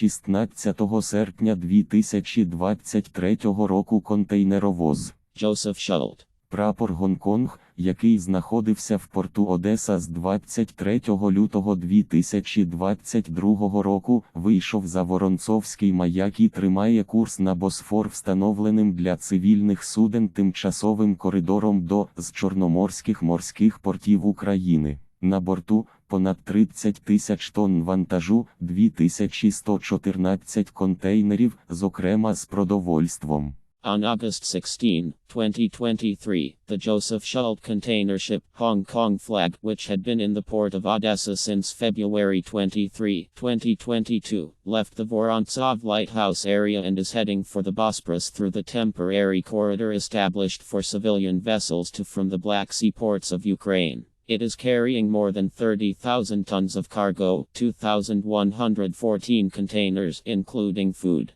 16 серпня 2023 року контейнеровоз. Joseph Schult. Прапор Гонконг, який знаходився в порту Одеса з 23 лютого 2022 року, вийшов за Воронцовський маяк і тримає курс на Босфор встановленим для цивільних суден тимчасовим коридором до з Чорноморських морських портів України. На борту понад 30 тисяч тонн вантажу, 2114 контейнерів, зокрема з продовольством. On August 16, 2023, the Joseph Schult container ship Hong Kong flag, which had been in the port of Odessa since February 23, 2022, left the Vorontsov lighthouse area and is heading for the Bosporus through the temporary corridor established for civilian vessels to from the Black Sea ports of Ukraine. It is carrying more than 30,000 tons of cargo, 2,114 containers, including food.